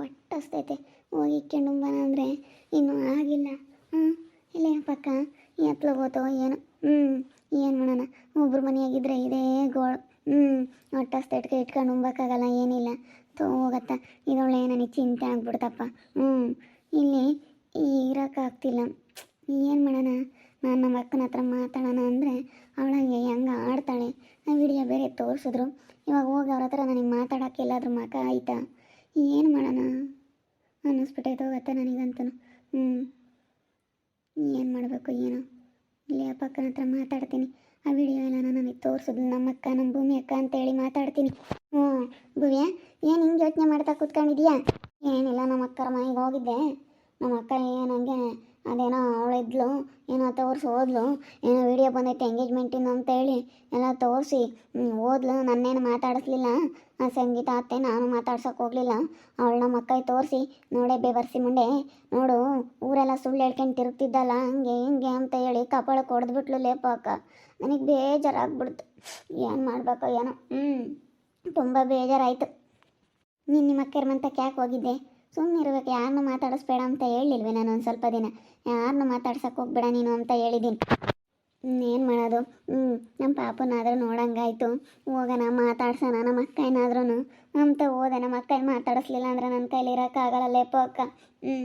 ಹೊಟ್ಟಸ್ತೈತೆ. ಹೋಗಿ ಇಕ್ಕೊಂಡು ಅಂದರೆ ಇನ್ನೂ ಆಗಿಲ್ಲ. ಹ್ಞೂ ಇಲ್ಲೇ ಪಕ್ಕ? ಹೋತೋ ಏನು? ಹ್ಞೂ ಏನು ಮಾಡೋಣ? ಒಬ್ಬರು ಮನೆಯಾಗಿದ್ರೆ ಇದೇ ಗೋಳು. ಹ್ಞೂ ಹೊಟ್ಟಸ್ತೈಟ್ಗೆ ಇಟ್ಕೊಂಡು ಉಂಬಕ್ಕಾಗಲ್ಲ ಏನಿಲ್ಲ. ತೋ ಹೋಗತ್ತ. ಇದೊಳ್ಳೆ ನನಗೆ ಚಿಂತೆ ಆಗ್ಬಿಡ್ತಪ್ಪ. ಹ್ಞೂ ಇಲ್ಲಿ ಇರೋಕ್ಕಾಗ್ತಿಲ್ಲ. ಏನು ಮಾಡೋಣ? ನಾನು ನಮ್ಮ ಅಕ್ಕನ ಹತ್ರ ಮಾತಾಡೋಣ ಅಂದರೆ ಅವಳಂಗೆ ಹೆಂಗೆ ಆಡ್ತಾಳೆ. ವಿಡಿಯೋ ಬೇರೆ ತೋರಿಸಿದ್ರು. ಇವಾಗ ಹೋಗಿ ಅವ್ರ ಹತ್ರ ನನಗೆ ಮಾತಾಡೋಕೆ ಮಕ ಆಯ್ತಾ? ಏನು ಮಾಡೋಣ? ಅನ್ನಿಸ್ಬಿಟ್ಟೈತೆ ಹೋಗತ್ತೆ ನನಗಂತೂ. ಹ್ಞೂ ಏನು ಮಾಡಬೇಕು ಏನು? ಇಲ್ಲಿ ಆ ಪಕ್ಕನ ಹತ್ರ ಮಾತಾಡ್ತೀನಿ. ಆ ವಿಡಿಯೋ ಎಲ್ಲ ನನಗೆ ತೋರಿಸಿದ್ಲು ನಮ್ಮ ಅಕ್ಕ ನಮ್ಮ ಭೂಮಿ ಅಕ್ಕ ಅಂತೇಳಿ ಮಾತಾಡ್ತೀನಿ. ಹ್ಞೂ ಭೂಮಿಯ, ಏನು ಹಿಂಗೆ ಯೋಚನೆ ಮಾಡ್ತಾ ಕೂತ್ಕೊಂಡಿದ್ಯಾ? ಏನಿಲ್ಲ ನಮ್ಮ ಅಕ್ಕರ ಮನೆಗೆ ಹೋಗಿದ್ದೆ. ನಮ್ಮ ಅಕ್ಕ ಏನಂಗೆ ಅದೇನೋ ಅವಳಿದ್ಲು ಏನೋ ತೋರಿಸಿ ಹೋದ್ಲು ಏನೋ ವಿಡಿಯೋ ಬಂದೈತೆ ಎಂಗೇಜ್ಮೆಂಟಿಂದ ಅಂತೇಳಿ ಎಲ್ಲ ತೋರಿಸಿ ಓದ್ಲು, ನನ್ನೇನು ಮಾತಾಡಿಸ್ಲಿಲ್ಲ, ಆ ಸಂಗೀತ ಅತ್ತೆ ನಾನು ಮಾತಾಡ್ಸೋಕೆ ಹೋಗಲಿಲ್ಲ ಅವಳು ನಮ್ಮ ಅಕ್ಕ ತೋರಿಸಿ, ನೋಡೆ ಬೇಬರ್ಸಿ ಮುಂಡೆ ನೋಡು, ಊರೆಲ್ಲ ಸುಳ್ಳು ಹೇಳ್ಕೊಂಡು ತಿರುಗ್ತಿದ್ದಲ್ಲ, ಹಂಗೆ ಹಿಂಗೆ ಅಂತ ಹೇಳಿ ಕಪಾಳಕ್ಕೆ ಹೊಡೆದ್ಬಿಟ್ಲು ಲೇಪ ಅಕ್ಕ ನನಗೆ ಬೇಜಾರಾಗ್ಬಿಡ್ತು. ಏನು ಮಾಡ್ಬೇಕೋ ಏನೋ ಹ್ಞೂ ತುಂಬ ಬೇಜಾರಾಯಿತು. ನೀನು ನಿಮ್ಮ ಅಕ್ಕರ ಮಂತಕ್ಕೆ ಯಾಕೆ ಹೋಗಿದ್ದೆ? ಸುಮ್ಮನೆ ಇರ್ಬೇಕು ಯಾರನ್ನೂ ಮಾತಾಡಿಸ್ಬೇಡ ಅಂತ ಹೇಳಿಲ್ವೇ ನಾನು ಒಂದು ಸ್ವಲ್ಪ ದಿನ. ಯಾರನ್ನೂ ಮಾತಾಡ್ಸಕ್ಕೆ ಹೋಗ್ಬೇಡ ನೀನು ಅಂತ ಹೇಳಿದ್ದೀನಿ ಏನು ಮಾಡೋದು? ಹ್ಞೂ ನಮ್ಮ ಪಾಪನಾದರೂ ನೋಡಂಗಾಯ್ತು. ಹೋಗೋಣ, ಮಾತಾಡ್ಸೋಣ ನಮ್ಮ ಅಕ್ಕ ಏನಾದ್ರೂ ಅಂತ ಹೋದೆ ನಮ್ಮ ಅಕ್ಕ ಮಾತಾಡಿಸ್ಲಿಲ್ಲ ಅಂದ್ರೆ ನನ್ನ ಕೈಲಿ ಇರೋಕ್ಕಾಗಲ್ಲ ಲೇಪೋ ಅಕ್ಕ ಹ್ಞೂ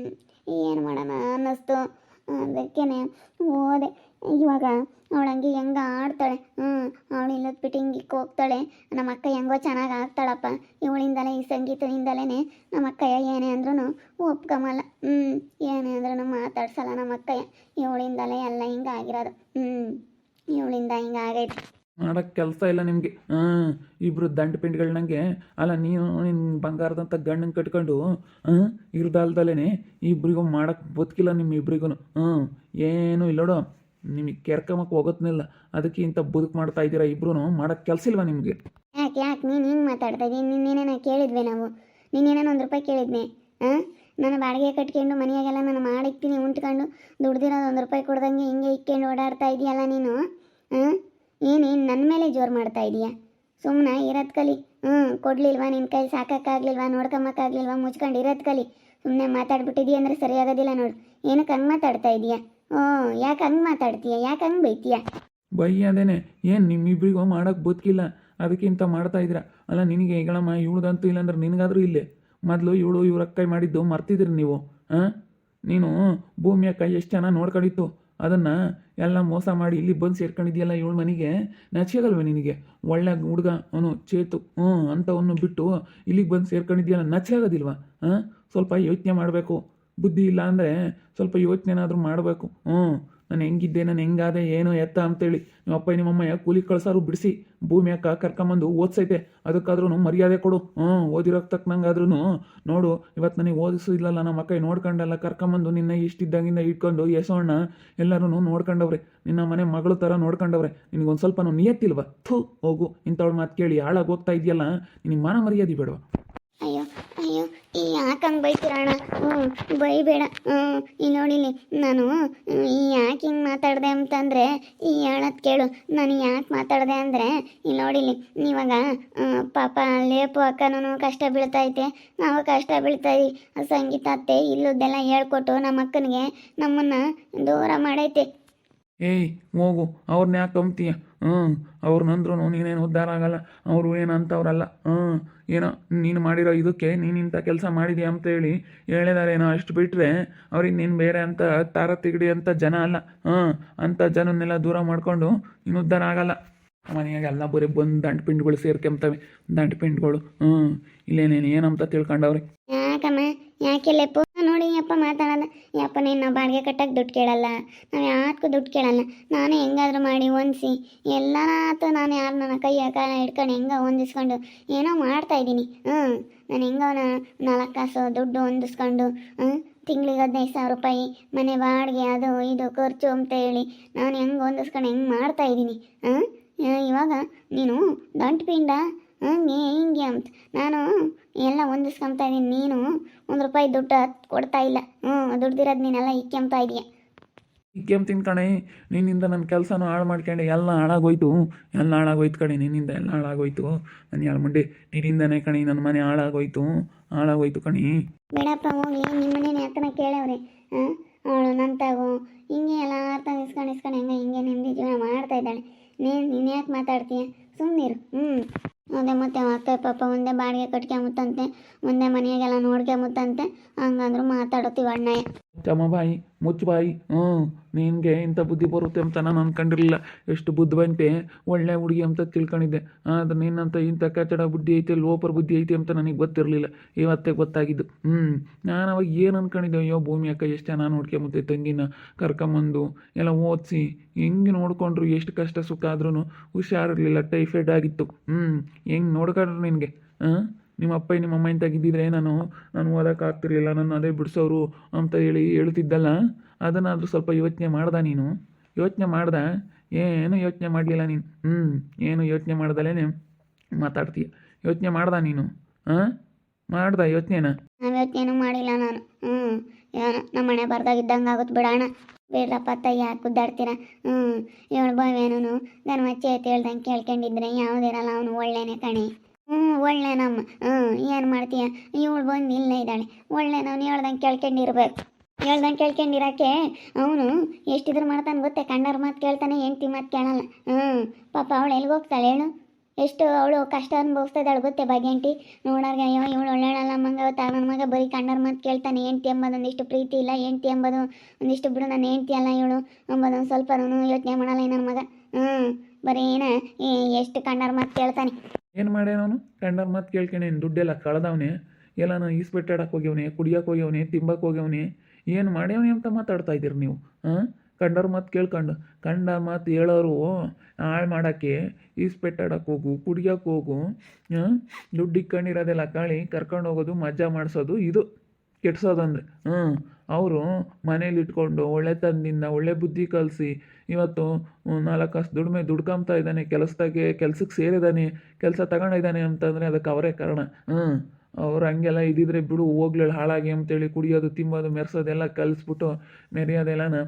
ಏನು ಮಾಡೋಣ ಅನ್ನಿಸ್ತು. ಅದಕ್ಕೇ ಹೋದೆ. ಇವಾಗ ಅವಳಂಗೆ ಹೆಂಗೆ ಆಡ್ತಾಳೆ, ಹ್ಞೂ, ಅವಳು ಇಲ್ಲದ ಬಿಟ್ಟು ಹಿಂಗೆ ಹೋಗ್ತಾಳೆ. ನಮ್ಮ ಅಕ್ಕ ಹೆಂಗೋ ಚೆನ್ನಾಗಿ ಆಗ್ತಾಳಪ್ಪ. ಇವಳಿಂದಲೇ, ಈ ಸಂಗೀತದಿಂದಲೇ ನಮ್ಮ ಅಕ್ಕಯ್ಯ ಏನೇ ಅಂದ್ರೂ ಒಪ್ಕೊಂಬಲ್ಲ ಹ್ಞೂ, ಏನೇ ಅಂದ್ರೂ ಮಾತಾಡ್ಸಲ್ಲ ನಮ್ಮ ಅಕ್ಕಯ್ಯ. ಇವಳಿಂದಲೇ ಎಲ್ಲ ಹಿಂಗೆ ಆಗಿರೋದು. ಹ್ಞೂ, ಇವಳಿಂದ ಹಿಂಗೆ ಆಗೈತೆ. ಮಾಡೋಕ್ಕೆ ಕೆಲಸ ಇಲ್ಲ ನಿಮಗೆ. ಹಾಂ ಇಬ್ಬರು ದಂಡ ಪಿಂಡ್ಗಳನ್ನಂಗೆ ಅಲ್ಲ, ನೀನು ನಿನ್ನ ಬಂಗಾರದಂಥ ಗಂಡನ ಕಟ್ಕೊಂಡು ಹಾಂ ಇರ್ದಲ್ದಲೇ ಇಬ್ರಿಗೂ ಮಾಡೋಕ್ಕೆ ಬದುಕಿಲ್ಲ ನಿಮ್ಮ ಇಬ್ರಿಗೂನು ಹ್ಞೂ, ಏನೂ ಇಲ್ಲ ನೋಡು. ನಿಮಗೆ ಕೆರ್ಕಮಕ್ಕೆ ಹೋಗೋತ್ನಿಲ್ಲ. ಅದಕ್ಕೆ ಇಂಥ ಬದುಕು ಮಾಡ್ತಾ ಇದ್ದೀರಾ ಇಬ್ರು ಮಾಡೋಕ್ಕೆ ಕೆಲಸ ಇಲ್ವಾ ನಿಮಗೆ? ಯಾಕೆ ಯಾಕೆ? ನೀನು ಹಿಂಗೆ ಮಾತಾಡ್ತಾ ಇದ್ದೀನಿ ನಿನ್ನೇನೇನ ಕೇಳಿದ್ವಿ ನಾವು? ನಿನ್ನೇನೇನೋ ಒಂದು ರೂಪಾಯಿ ಕೇಳಿದ್ನೆ? ಹಾಂ ನಾನು ಬಾಡಿಗೆ ಕಟ್ಕೊಂಡು ಮನೆಯಾಗೆಲ್ಲ ನಾನು ಮಾಡಿಕ್ತೀನಿ ಉಂಟ್ಕೊಂಡು ದುಡ್ದಿರೋದು ಒಂದು ರೂಪಾಯಿ ಕೊಡ್ದಂಗೆ ಹಿಂಗೆ ಇಕ್ಕೊಂಡು ಓಡಾಡ್ತಾ ಇದೆಯಲ್ಲ ನೀನು? ಹಾಂ ಏನೇನು ನನ್ನ ಮೇಲೆ ಜೋರು ಮಾಡ್ತಾ ಇದೀಯಾ? ಸುಮ್ಮನೆ ಇರೋದು ಕಲಿ. ಹ್ಞೂ ಕೊಡ್ಲಿಲ್ವಾ ನಿನ್ನ ಕೈ ಸಾಕಕ್ಕಾಗ್ಲಿಲ್ವಾ ನೋಡ್ಕೊಂಬಕ್ಕಾಗ್ಲಿಲ್ವಾ ಮುಚ್ಕೊಂಡು ಇರೋದು ಕಲಿ. ಸುಮ್ಮನೆ ಮಾತಾಡ್ಬಿಟ್ಟಿದೀಯ ಅಂದರೆ ಸರಿಯಾಗೋದಿಲ್ಲ ನೋಡು. ಏನಕ್ಕೆ ಹಂಗೆ ಮಾತಾಡ್ತಾ ಇದೀಯಾ? ಹ್ಞೂ, ಯಾಕೆ ಹಂಗೆ ಮಾತಾಡ್ತೀಯ? ಯಾಕೆ ಹಂಗೆ ಬೈತೀಯ? ಬೈ ಅದೇನೆ, ಏನು ನಿಮ್ಮಿಬ್ರಿಗೂ ಮಾಡೋಕ್ಕೆ ಬದುಕಿಲ್ಲ. ಅದಕ್ಕಿಂತ ಮಾಡ್ತಾ ಇದ್ರ ಅಲ್ಲ, ನಿನಗೆ ಹೇಳಮ್ಮ ಇವಳ್ದಂತೂ ಇಲ್ಲಾಂದ್ರೆ ನಿನಗಾದ್ರೂ ಇಲ್ಲೇ. ಮೊದಲು ಇವಳು ಇವ್ರ ಕೈ ಮಾಡಿದ್ದು ಮರ್ತಿದ್ರಿ ನೀವು, ಹಾಂ? ನೀನು ಭೂಮಿಯ ಕೈ ಎಷ್ಟು ಜನ ನೋಡ್ಕೊಂಡಿತ್ತು. ಅದನ್ನು ಎಲ್ಲ ಮೋಸ ಮಾಡಿ ಇಲ್ಲಿ ಬಂದು ಸೇರ್ಕೊಂಡಿದ್ಯಲ್ಲ ಇವಳ ಮನೆಗೆ? ನಚ್ಚಿಗಲ್ವ ನಿನಗೆ? ಒಳ್ಳೆ ಹುಡುಗ, ಅವನು ಚೇತು, ಹ್ಞೂ ಅಂಥವನ್ನು ಬಿಟ್ಟು ಇಲ್ಲಿಗೆ ಬಂದು ಸೇರ್ಕೊಂಡಿದ್ಯಲ್ಲ ನಚ್ಯಾಗದಿಲ್ವಾ ಹಾಂ? ಸ್ವಲ್ಪ ಯೋಚನೆ ಮಾಡಬೇಕು. ಬುದ್ಧಿ ಇಲ್ಲ ಅಂದರೆ ಸ್ವಲ್ಪ ಯೋಚನೆನಾದರೂ ಮಾಡಬೇಕು. ಹ್ಞೂ ನಾನು ಹೆಂಗಿದ್ದೆ, ನಾನು ಹೆಂಗಾದೆ, ಏನು ಎತ್ತ ಅಂತೇಳಿ. ನಿಮ್ಮ ಅಪ್ಪ ನಿಮ್ಮಮ್ಮ ಕೂಲಿ ಕಳ್ಸಾರು ಬಿಡಿಸಿ. ಭೂಮಿ ಅಕ್ಕ ಕರ್ಕೊಂಬಂದು ಓದ್ಸೈತೆ. ಅದಕ್ಕಾದ್ರೂ ಮರ್ಯಾದೆ ಕೊಡು. ಹ್ಞೂ ಓದಿರೋಕ್ಕೆ ತಕ್ಕನಂಗಾದ್ರೂ ನೋಡು. ಇವತ್ತು ನನಗೆ ಓದಿಸಿದ್ಲಲ್ಲ ನಮ್ಮ ಅಕ್ಕ ನೋಡ್ಕೊಂಡಲ್ಲ, ಕರ್ಕೊಂಬಂದು ನಿನ್ನ ಇಷ್ಟಿದ್ದಾಗಿಂದ ಇಟ್ಕೊಂಡು ಯಶೋಣ್ಣ ಎಲ್ಲರೂ ನೋಡ್ಕೊಂಡವ್ರೆ. ನಿನ್ನ ಮನೆ ಮಗಳು ಥರ ನೋಡ್ಕೊಂಡವ್ರೆ. ನಿನಗೊಂದು ಸ್ವಲ್ಪ ನಿಯತ್ತಿಲ್ವಾ? ಥೂ, ಹೋಗು. ಇಂಥವ್ಳು ಮಾತು ಕೇಳಿ ಹಾಳಾಗಿ ಹೋಗ್ತಾ ಇದೆಯಲ್ಲ, ನಿನಗೆ ಮಾನ ಮರ್ಯಾದೆ ಬೇಡವಾ? ಅಯ್ಯೋ ಅಯ್ಯೋ, ಈ ಯಾಕಂಗೆ ಬೈತೀರಣ್ಣ? ಹ್ಞೂ, ಬೈಬೇಡ. ಹ್ಞೂ, ಈ ನೋಡಿಲಿ ನಾನು ಈ ಯಾಕೆ ಹಿಂಗೆ ಮಾತಾಡಿದೆ ಅಂತಂದರೆ, ಈ ಹೇಳೋದು ಕೇಳು. ನಾನು ಯಾಕೆ ಮಾತಾಡಿದೆ ಅಂದರೆ, ಈ ನೋಡಿಲಿ ಇವಾಗ ಪಾಪ ಲೇಪು ಅಕ್ಕನೂ ಕಷ್ಟ ಬೀಳ್ತೈತೆ. ನಾವು ಕಷ್ಟ ಬೀಳ್ತಾಯಿ ಸಂಗೀತ ಅತ್ತೆ ಇಲ್ಲದೆಲ್ಲ ಹೇಳ್ಕೊಟ್ಟು ನಮ್ಮ ಅಕ್ಕನಿಗೆ ನಮ್ಮನ್ನು ದೂರ ಮಾಡೈತೆ. ಏಯ್ ಹೋಗು ಅವ್ರನ್ನ ಯಾಕೆ ಅಂತೀಯ ಹ್ಞೂ ಅವ್ರನ್ನಂದ್ರೂ ನೀನೇನು ಉದ್ಧಾರ ಆಗಲ್ಲ, ಅವರು ಏನಂತವ್ರಲ್ಲ ಹ್ಞೂ ಏನೋ ನೀನು ಮಾಡಿರೋ ಇದಕ್ಕೆ ನೀನು ಇಂಥ ಕೆಲಸ ಮಾಡಿದ್ಯಾ ಅಂತೇಳಿ ಹೇಳಿದಾರೇನೋ ಅಷ್ಟು ಬಿಟ್ಟರೆ ಅವ್ರಿಗೆ ನೀನು ಬೇರೆ ಅಂತ ತಾರ ತಿಗಡಿ ಅಂತ ಜನ ಅಲ್ಲ ಹ್ಞೂ ಅಂಥ ಜನನ್ನೆಲ್ಲ ದೂರ ಮಾಡಿಕೊಂಡು ನೀನು ಉದ್ಧಾರ ಆಗಲ್ಲ. ಮನೆಯಾಗೆ ಎಲ್ಲ ಬರೀ ಬಂದು ದಂಟು ಪಿಂಡ್ಗಳು ಸೇರ್ಕೊಂತವೆ ದಂಟು ಪಿಂಡ್ಗಳು ಹ್ಞೂ ಇಲ್ಲೇನೇನು ಏನಂತ ತಿಳ್ಕೊಂಡವ್ರಿ. ಯಾಕೆ ಲೆಪ್ಪು ನೋಡಿ ಅಪ್ಪ ಮಾತಾಡಲ್ಲ. ಯಪ್ಪ ನೀನು ನಾವು ಬಾಡಿಗೆ ಕಟ್ಟಕ್ಕೆ ದುಡ್ಡು ಕೇಳಲ್ಲ. ನಾವು ಯಾಕೂ ದುಡ್ಡು ಕೇಳಲ್ಲ. ನಾನೇ ಹೆಂಗಾದ್ರೂ ಮಾಡಿ ಹೊಂದಿಸಿ. ಎಲ್ಲರ ಆತು ನಾನು ಯಾರು ನನ್ನ ಕೈಯ ಕಾಲ ಹಿಡ್ಕೊಂಡು ಹೆಂಗ ಹೊಂದಿಸ್ಕೊಂಡು ಏನೋ ಮಾಡ್ತಾ ಇದ್ದೀನಿ. ಹ್ಞೂ ನಾನು ಹೆಂಗೋ ನಾಲ್ಕು ಕಾಸು ದುಡ್ಡು ಹೊಂದಿಸ್ಕೊಂಡು ಹ್ಞೂ ತಿಂಗಳಿಗೆ ಹದಿನೈದು ಸಾವಿರ ರೂಪಾಯಿ, ಮನೆ ಬಾಡಿಗೆ ಅದು ಇದು ಖರ್ಚು ಅಂತ ಹೇಳಿ ನಾನು ಹೆಂಗೆ ಹೊಂದಿಸ್ಕೊಂಡು ಹೆಂಗೆ ಮಾಡ್ತಾ ಇದ್ದೀನಿ. ಇವಾಗ ನೀನು ದಂಟು ಪಿಂಡ ಹಂಗೆ ಹಿಂಗೆ ಅಂತ. ನಾನು ಎಲ್ಲ ಹೊಂದಿಸ್ಕೊಂತಾ ಇದ್ದೀನಿ ನೀನು ಒಂದು ರೂಪಾಯಿ ದುಡ್ಡು ಕೊಡ್ತಾ ಇಲ್ಲ. ಹ್ಞೂ ದುಡ್ದಿರೋದು ನೀನೆಲ್ಲ ಇಕ್ಕೆಂಬ್ತಾ ಇದೀಯ. ಇಕ್ಕೆಂ ಕಣೆ ನಿನ್ನಿಂದ ನನ್ನ ಕೆಲಸನೂ ಹಾಳು ಮಾಡ್ಕೊಂಡೆ ಎಲ್ಲ ಹಾಳಾಗೋಯ್ತು. ಎಲ್ಲ ಹಾಳಾಗೋಯ್ತು ಕಣೆ ನಿನ್ನಿಂದ ಎಲ್ಲ ಹಾಳಾಗೋಯ್ತು. ನಾನು ಯಾಳು ಮುಂಡೆ ನಿನ್ನಿಂದನೇ ಕಣೆ ನನ್ನ ಮನೆ ಹಾಳಾಗೋಯ್ತು. ಹಾಳಾಗೋಯ್ತು ಕಣಿ. ಬೇಡಪ್ಪ ಹೋಗಿ ನಿಮ್ಮ ಮನೇನೆ ಅಕ್ಕನ ಕೇಳವ್ರೆ. ಅವಳು ತಗೋ ಹಿಂಗೆ ಎಲ್ಲ ಅರ್ಥ ಇಸ್ಕೊಂಡು ಇಸ್ಕೊಂಡು ಹೆಂಗೆ ಹಿಂಗೆ ನೆಮ್ಮದಿ ಜೀವನ ಮಾಡ್ತಾ ಇದ್ದಾಳೆ. ನೀನು ನೀನು ಯಾಕೆ ಮಾತಾಡ್ತೀಯ? ಸುಮ್ಮನಿರು ಹ್ಞೂ ಅದೇ ಮತ್ತೆ ಅಕ್ಕ ಪಾಪ ಮುಂದೆ ಬಾಡಿಗೆ ಕಟ್ಕೊಂಬತ್ತಂತೆ ಒಂದೇ ಮನೆಯಾಗೆಲ್ಲ ನೋಡ್ಕೊಂಬತ್ತಂತೆ ಹಂಗಂದ್ರು ಮಾತಾಡತ್ತೀವಿ ಅಣ್ಣಯ್ಯ. ಚಮ್ಮ ಬಾಯಿ ಮುಚ್ಚು ಬಾಯಿ ಹ್ಞೂ ನಿನಗೆ ಇಂಥ ಬುದ್ಧಿ ಬರುತ್ತೆ ಅಂತ ನಾನು ಅಂದ್ಕೊಂಡಿರಲಿಲ್ಲ ಎಷ್ಟು ಬುದ್ಧಿವಂತೆ, ಒಳ್ಳೆ ಹುಡುಗಿ ಅಂತ ತಿಳ್ಕೊಂಡಿದ್ದೆ. ಆದರೆ ನಿನ್ನಂತ ಇಂಥ ಕಚಡ ಬುದ್ಧಿ ಐತೆ ಲೋಪರ್ ಬುದ್ಧಿ ಐತೆ ಅಂತ ನನಗೆ ಗೊತ್ತಿರಲಿಲ್ಲ. ಇವತ್ತೇ ಗೊತ್ತಾಗಿದ್ದು. ಹ್ಞೂ ನಾನು ಅವಾಗ ಏನು ಅಂದ್ಕೊಂಡಿದ್ದೆ ಅಯ್ಯೋ, ಭೂಮಿ ಅಕ್ಕ ಎಷ್ಟು ಚೆನ್ನಾಗಿ ನೋಡ್ಕೊಂಬತ್ತೆ ತಂಗಿನ ಕರ್ಕೊಂಬಂದು ಎಲ್ಲ ಓದಿಸಿ, ಹೆಂಗೆ ನೋಡಿಕೊಂಡ್ರು, ಎಷ್ಟು ಕಷ್ಟ ಸುಖ ಆದ್ರೂ ಹುಷಾರಿರಲಿಲ್ಲ ಟೈಫೈಡ್ ಆಗಿತ್ತು. ಹ್ಞೂ ಹೆಂಗೆ ನೋಡ್ಕೊಂಡ್ರು ನಿನಗೆ, ಹಾಂ? ನಿಮ್ಮ ಅಪ್ಪ ನಿಮ್ಮ ಅಮ್ಮ ತೆಗಿದ್ದಿದ್ರೆ ನಾನು ನಾನು ಓದೋಕ್ಕಾಗ್ತಿರ್ಲಿಲ್ಲ ನನ್ನ ಅದೇ ಬಿಡಿಸೋರು ಅಂತ ಹೇಳಿ ಹೇಳ್ತಿದ್ದಲ್ಲ ಅದನ್ನಾದರೂ ಸ್ವಲ್ಪ ಯೋಚನೆ ಮಾಡ್ದ ನೀನು? ಯೋಚನೆ ಮಾಡ್ದ? ಏನು ಯೋಚನೆ ಮಾಡಲಿಲ್ಲ ನೀನು? ಹ್ಞೂ ಏನು ಯೋಚನೆ ಮಾಡ್ದಲೇ ಮಾತಾಡ್ತೀಯ ಯೋಚನೆ ಮಾಡ್ದ ನೀನು? ಹಾಂ ಮಾಡ್ದ ಯೋಚನೆನ? ನಾನು ಯೋಚನೆನು ಮಾಡಿಲ್ಲ ನಾನು. ಹ್ಞೂ ಏನೋ ನಮ್ಮ ಮನೆ ಬರ್ದಾಗಿದ್ದಂಗೆ ಆಗುತ್ತೆ ಬಿಡೋಣ ಬೇಡ್ರಪ್ಪ ತಾಯಿ ಯಾಕೆ ಗುದ್ದಾಡ್ತೀರ ಹ್ಞೂ ಬಾವೇನು ಗನ್ಮಚ್ಚಿ ಐತೆ ಹೇಳ್ದಂಗೆ ಕೇಳ್ಕೊಂಡಿದ್ರೆ ಯಾವುದಿರಲ್ಲ ಅವನು ಒಳ್ಳೆಯ ಕಣೆ. ಹ್ಞೂ, ಒಳ್ಳೆ ನಮ್ಮ, ಹ್ಞೂ, ಏನು ಮಾಡ್ತೀಯ? ಇವಳು ಬಂದು ಇಲ್ಲೇ ಇದ್ದಾಳೆ. ಒಳ್ಳೆ ನಾವು ಹೇಳ್ದಂಗೆ ಕೇಳ್ಕೊಂಡಿರ್ಬೇಕು. ಹೇಳ್ದಂಗೆ ಕೇಳ್ಕೊಂಡಿರಕ್ಕೆ ಅವನು ಎಷ್ಟಿದ್ರು ಮಾಡ್ತಾನೆ ಗೊತ್ತೆ? ಕಣ್ಣರ ಮಾತು ಕೇಳ್ತಾನೆ, ಹೆಂಡ್ತಿ ಮಾತು ಕೇಳಲ್ಲ. ಹ್ಞೂ, ಪಾಪ ಅವಳು ಎಲ್ಲಿಗೆ ಹೋಗ್ತಾಳೆ ಹೇಳು? ಎಷ್ಟು ಅವಳು ಕಷ್ಟ ಅನುಭವಿಸ್ತಾ ಗೊತ್ತೆ ಭಾಗ್ಯಂಟಿ? ನೋಡೋರ್ಗೆ, ಅಯ್ಯೋ, ಇವಳು ಒಳ್ಳೆಯಲ್ಲ ಮಂಗ ನನ್ನ ಮಗ ಬರೀ ಕಣ್ಣರ ಮಾತು ಕೇಳ್ತಾನೆ, ಹೆಂಡ್ತಿ ಎಂಬುದು ಒಂದಿಷ್ಟು ಪ್ರೀತಿ ಇಲ್ಲ, ಹೆಂಡ್ತಿ ಎಂಬುದು ಒಂದಿಷ್ಟು ಬಿಡು, ನನ್ನ ಹೆಂಡ್ತಿ ಅಲ್ಲ ಇವಳು, ಎಂಬುದು ಒಂದು ಸ್ವಲ್ಪ ಯೋಚನೆ ಮಾಡಲ್ಲ ನನ್ನ ಮಗ. ಹ್ಞೂ ಬರೀ ಏನ ಎಷ್ಟು ಕಣ್ಣರ ಮಾತು ಕೇಳ್ತಾನೆ. ಏನು ಮಾಡ್ಯಾನವನು ಕಂಡರ್ ಮಾತು ಕೇಳ್ಕೊಂಡೆ ದುಡ್ಡೆಲ್ಲ ಕಳ್ದವನೆ? ಎಲ್ಲ ನಾನು ಈಸ್ಪೆಟ್ಟಾಡಕ್ಕೆ ಹೋಗ್ಯವನೆ, ಕುಡಿಯೋಕೆ ಹೋಗ್ಯವನೆ ತಿಂಬಕ್ಕೆ ಹೋಗ್ಯವನೆ? ಏನು ಮಾಡ್ಯವನೆ ಅಂತ ಮಾತಾಡ್ತಾ ಇದ್ದೀರಿ ನೀವು ಹಾಂ ಕಂಡರ್ ಮಾತು ಕೇಳ್ಕೊಂಡು ಕಂಡ ಮಾತು ಹೇಳೋರು ಹಾಳು ಮಾಡೋಕ್ಕೆ ಈಸ್ಪೆಟ್ಟಾಡಕ್ಕೆ ಹೋಗು, ಕುಡಿಯೋಕೆ ಹೋಗು ದುಡ್ಡು ಇಕ್ಕೊಂಡಿರೋದೆಲ್ಲ ಕಾಳಿ ಕರ್ಕೊಂಡು ಹೋಗೋದು ಮಜಾ ಮಾಡಿಸೋದು, ಇದು. ಕೆಡ್ಸೋದಂದ್ರೆ ಹ್ಞೂ ಅವರು ಮನೇಲಿ ಇಟ್ಕೊಂಡು ಒಳ್ಳೆತನದಿಂದ ಒಳ್ಳೆ ಬುದ್ಧಿ ಕಲಿಸಿ ಇವತ್ತು ನಾಲ್ಕು ಕಾಸು ದುಡಿಮೆ ದುಡ್ಕೊಂಬ್ತಾ ಇದ್ದಾನೆ ಕೆಲಸದಾಗೆ ಕೆಲ್ಸಕ್ಕೆ ಸೇರಿದ್ದಾನೆ ಕೆಲಸ ತಗೊಂಡಿದ್ದಾನೆ ಅಂತಂದರೆ ಅದಕ್ಕೆ ಅವರೇ ಕಾರಣ. ಹ್ಞೂ ಅವ್ರು ಹಂಗೆಲ್ಲ ಇದ್ದಿದ್ರೆ ಬಿಡು ಹೋಗ್ಲಿಲ್ಲ ಹಾಳಾಗಿ ಅಂತೇಳಿ ಕುಡಿಯೋದು ತಿಂಬೋದು ಮೆರೆಸೋದೆಲ್ಲ ಕಲಿಸ್ಬಿಟ್ಟು ಮೆರೆಯೋದೆಲ್ಲನ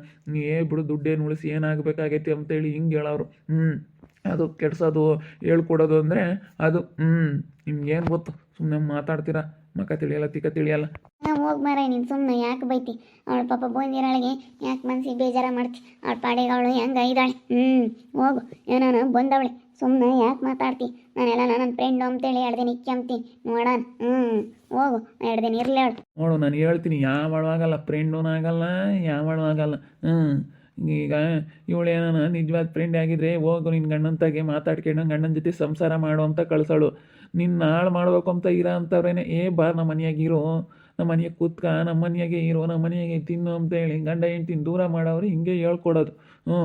ಏ ಬಿಡು ದುಡ್ಡೇನು ಉಳಿಸಿ ಏನಾಗಬೇಕಾಗೈತಿ ಅಂತೇಳಿ ಹಿಂಗೆ ಹೇಳೋರು. ಹ್ಞೂ ಅದು ಕೆಡ್ಸೋದು ಹೇಳ್ಕೊಡೋದು ಅಂದರೆ ಅದು ಹ್ಞೂ ನಿಮ್ಗೇನು ಗೊತ್ತು? ಸುಮ್ಮನೆ ಮಾತಾಡ್ತೀರಾ? ಮಕ ತಿಳಿಯಲ್ಲ ತಿಕ್ಕ ತಿಳಿಯಲ್ಲ. ನಾವು ಹೋಗಿ ಮಾರ ನೀನು ಸುಮ್ಮನೆ ಯಾಕೆ ಬೈತಿ? ಅವಳ ಪಾಪ ಬಂದಿರೋಳಿಗೆ ಯಾಕೆ ಮನ್ಸಿಗೆ ಬೇಜಾರ ಮಾಡ್ತಿ? ಅವಳ ಪಾಡಿಗೆ ಅವಳು ಹೆಂಗೆ ಇದ್ದಾಳೆ? ಹ್ಞೂ ಹೋಗು. ಏನಾನ ಬಂದವಳೆ. ಸುಮ್ಮನೆ ಯಾಕೆ ಮಾತಾಡ್ತಿ? ನಾನೆಲ್ಲ ನನ್ನ ಫ್ರೆಂಡ್ ಅಂತೇಳಿ ಎರಡು ದಿನ ಇಕ್ಕಂತೀನಿ ನೋಡೋಣ. ಹ್ಞೂ ಹೋಗು. ಎರಡು ದಿನ ಇರಲಿ ಅವಳು. ನೋಡು ನಾನು ಹೇಳ್ತೀನಿ. ಯಾವಳು ಆಗಲ್ಲ ಫ್ರೆಂಡೂ ಆಗಲ್ಲ ಯಾವಳು ಆಗಲ್ಲ. ಹ್ಞೂ ಈಗ ಇವಳು ಏನಾನ ನಿಜವಾದ ಫ್ರೆಂಡ್ ಆಗಿದ್ರೆ ಹೋಗು ನಿನ್ನ ಗಂಡಂತಾಗೆ ಮಾತಾಡ್ಕೊಂಡು ಗಂಡನ ಜೊತೆ ಸಂಸಾರ ಮಾಡು ಅಂತ ಕಳ್ಸೋಳು. ನಿನ್ನ ಹಾಳು ಮಾಡ್ಬೇಕು ಅಂತ ಇರೋ ಅಂಥವ್ರೇನೆ ಏ ಬಾ ನಮ್ಮ ಮನೆಯಾಗ ಇರೋ ನಮ್ಮ ಮನೆಗೆ ಕೂತ್ಕ ನಮ್ಮ ಮನೆಯಾಗೆ ಇರೋ ನಮ್ಮ ಮನೆಯಾಗೆ ತಿನ್ನು ಅಂತ ಹೇಳಿ ಗಂಡ ಹೆಂಡ್ತಿನ ದೂರ ಮಾಡೋರು ಹಿಂಗೆ ಹೇಳ್ಕೊಡೋದು. ಹ್ಞೂ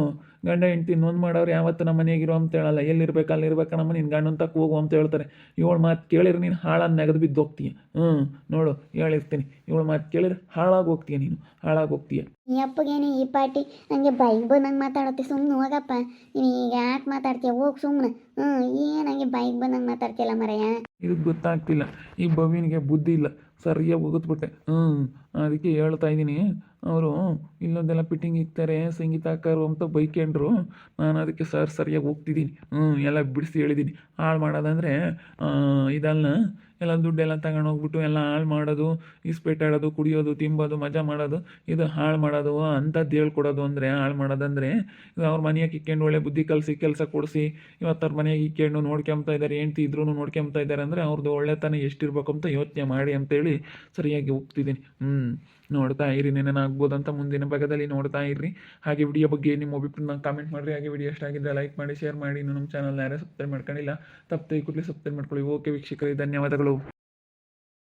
ಗಂಡ ಹೆಂಡ್ತಿನ ಒಂದು ಮಾಡೋರು ಯಾವತ್ತು ನಮ್ಮ ಮನೆಯಾಗಿರೋ ಅಂತ ಹೇಳಲ್ಲ. ಎಲ್ಲಿರ್ಬೇಕು ಅಲ್ಲಿರ್ಬೇಕು ನಮ್ಮ ನಿನ್ನ ಗಂಡನ ತಕ್ಕ ಹೋಗು ಅಂತ ಹೇಳ್ತಾರೆ. ಇವಳು ಮಾತು ಕೇಳಿರು ನೀನು ಹಾಳನ್ನು ನೆಗೆದು ಬಿದ್ದು ಹೋಗ್ತೀಯ. ಹ್ಞೂ ನೋಡು ಹೇಳಿರ್ತೀನಿ. ಇವಳು ಮಾತು ಕೇಳಿದ್ರೆ ಹಾಳಾಗಿ ಹೋಗ್ತೀಯ ನೀನು. ಹಾಳಾಗಿ ಹೋಗ್ತೀಯ. ಈ ಅಪ್ಪಗೇನು ಈ ಪಾರ್ಟಿ ನನಗೆ ಬೈಕ್ ಬಂದಂಗೆ ಮಾತಾಡುತ್ತೆ. ಸುಮ್ಮನೆ ಹೋಗಪ್ಪ. ನೀನು ಈಗ ಯಾಕೆ ಮಾತಾಡ್ತೀಯ? ಹೋಗಿ ಸುಮ್ಮನೆ ಹ್ಞೂ ಏನಂಗೆ ಬೈಕ್ ಬಂದಂಗೆ ಮಾತಾಡ್ತೀಯಲ್ಲ ಮರಯ್ಯ? ಇದು ಗೊತ್ತಾಗ್ತಿಲ್ಲ. ಈ ಬವಿನಿಗೆ ಬುದ್ಧಿ ಇಲ್ಲ. ಸರಿಯಾಗಿ ಒಗದ್ಬಿಟ್ಟೆ ಹ್ಞೂ ಅದಕ್ಕೆ ಹೇಳ್ತಾ ಇದ್ದೀನಿ. ಅವರು, ಇಲ್ಲೊಂದೆಲ್ಲ ಫಿಟ್ಟಿಂಗ್ ಇಕ್ತಾರೆ, ಸಂಗೀತ ಹಾಕೋರು ಅಂತ ಬೈಕೊಂಡ್ರು. ನಾನು ಅದಕ್ಕೆ ಸರ್ ಸರಿಯಾಗಿ ಹೋಗ್ತಿದ್ದೀನಿ. ಹ್ಞೂ ಎಲ್ಲ ಬಿಡಿಸಿ ಹೇಳಿದ್ದೀನಿ. ಹಾಳು ಮಾಡೋದಂದರೆ ಇದನ್ನ ಎಲ್ಲ ದುಡ್ಡೆಲ್ಲ ತಗೊಂಡು ಹೋಗ್ಬಿಟ್ಟು ಎಲ್ಲ ಹಾಳು ಮಾಡೋದು ಇಸ್ಪೆಟ್ಟಾಡೋದು ಕುಡಿಯೋದು, ತಿಂಬೋದು, ಮಜಾ ಮಾಡೋದು, ಇದು ಹಾಳು ಮಾಡೋದು, ಅಂಥದ್ದು ಹೇಳ್ಕೊಡೋದು ಅಂದರೆ, ಹಾಳು ಮಾಡೋದಂದರೆ, ಇದು ಅವ್ರ ಮನೆಯಾಗ ಇಕ್ಕೊಂಡು ಒಳ್ಳೆ ಬುದ್ಧಿ ಕಲಿಸಿ, ಕೆಲಸ ಕೊಡಿಸಿ, ಇವತ್ತು ಅವ್ರ ಮನೆಯಾಗ ಇಕ್ಕೊಂಡು ನೋಡ್ಕೊಂಬ್ತಾ ಇದ್ದಾರೆ ಹೆಂಡ್ತಿ ಇದ್ರೂ ನೋಡ್ಕೊಂಬ್ತಾ ಇದ್ದಾರೆ ಅಂದರೆ ಅವ್ರದ್ದು ಒಳ್ಳೆತನ ಎಷ್ಟಿರ್ಬೇಕು ಅಂತ ಯೋಚನೆ ಮಾಡಿ ಅಂತೇಳಿ ಸರಿಯಾಗಿ ಹೋಗ್ತಿದ್ದೀನಿ. ಹ್ಞೂ ನೋಡ್ತಾ ಇರಿ ನೆನೇನಾಗ್ಬೋದು ಅಂತ ಮುಂದಿನ ಭಾಗದಲ್ಲಿ ನೋಡ್ತಾ ಇರಿ ಹಾಗೆ ವಿಡಿಯೋ ಬಗ್ಗೆ ನಿಮ್ಮ ಅಭಿಪ್ರಾಯ ಕಾಮೆಂಟ್ ಮಾಡಿರಿ. ಹಾಗೆ ವಿಡಿಯೋ ಇಷ್ಟ ಆಗಿದ್ದರೆ ಲೈಕ್ ಮಾಡಿ ಶೇರ್ ಮಾಡಿ. ಇನ್ನು ನಮ್ಮ ಚಾನಲ್ನ ಯಾರೇ ಸಬ್ಸ್ಕ್ರೈಬ್ ಮಾಡ್ಕೊಂಡಿಲ್ಲ, ತಪ್ಪದೆ ಕೂಡಲೇ ಸಬ್ಸ್ಕ್ರೈಬ್ ಮಾಡ್ಕೊಳ್ಳಿ. ಓಕೆ ವೀಕ್ಷಕರಿಗೆ ಧನ್ಯವಾದಗಳು.